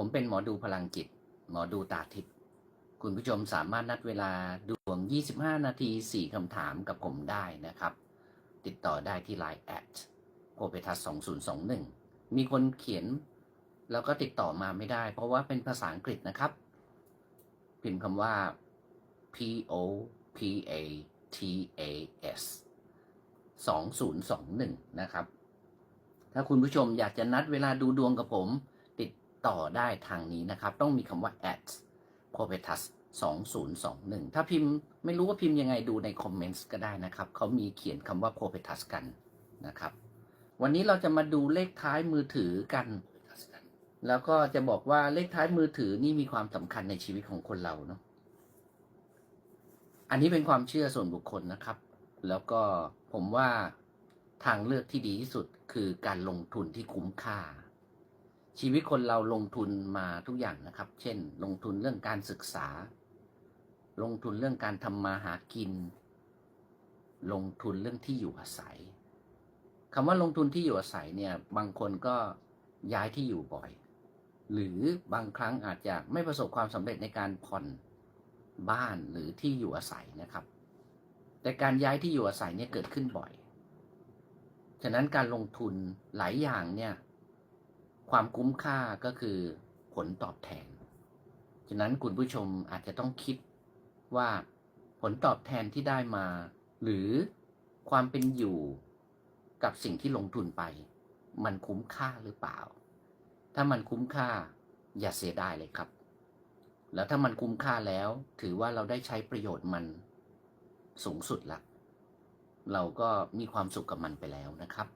ผมเป็นหมอดูพลังจิต หมอดูตาทิพย์คุณผู้ชมสามารถนัดเวลาดวง 25 นาที 4 คำถามกับผมได้นะครับ ติดต่อได้ที่ Line แอดโ p เ t ทัส2021 มีคนเขียน แล้วก็ติดต่อมาไม่ได้ เพราะว่าเป็นภาษาอังกฤษนะครับ พิมพ์คำว่า P O P A T A S 2021 นะครับ ถ้าคุณผู้ชมอยากจะนัดเวลาดูดวงกับผม ต่อได้ทางนี้นะครับ ต้องมีคำว่า at p o p e t u s 2021 ถ้าพิมพ์ไม่รู้ว่าพิมพ์ยังไงดูในคอมเมนต์ก็ได้นะครับ เขามีเขียนคำว่า p o p e t u s กันนะครับ วันนี้เราจะมาดูเลขท้ายมือถือกัน แล้วก็จะบอกว่าเลขท้ายมือถือนี่มีความสำคัญในชีวิตของคนเราเนาะ อันนี้เป็นความเชื่อส่วนบุคคลนะครับ แล้วก็ผมว่าทางเลือกที่ดีที่สุดคือการลงทุนที่คุ้มค่า ชีวิตคนเราลงทุนมาทุกอย่างนะครับ เช่น ลงทุนเรื่องการศึกษา ลงทุนเรื่องการทำมาหากิน ลงทุนเรื่องที่อยู่อาศัยคำว่าลงทุนที่อยู่อาศัยเนี่ย บางคนก็ย้ายที่อยู่บ่อย หรือบางครั้งอาจจะไม่ประสบความสำเร็จในการผ่อนบ้านหรือที่อยู่อาศัยนะครับ แต่การย้ายที่อยู่อาศัยเนี่ยเกิดขึ้นบ่อย ฉะนั้นการลงทุนหลายอย่างเนี่ย ความคุ้มค่าก็คือผลตอบแทน ฉะนั้นคุณผู้ชมอาจจะต้องคิดว่าผลตอบแทนที่ได้มา หรือความเป็นอยู่กับสิ่งที่ลงทุนไป มันคุ้มค่าหรือเปล่า ถ้ามันคุ้มค่าอย่าเสียดายเลยครับ แล้วถ้ามันคุ้มค่าแล้ว ถือว่าเราได้ใช้ประโยชน์มันสูงสุดละ เราก็มีความสุขกับมันไปแล้วนะครับ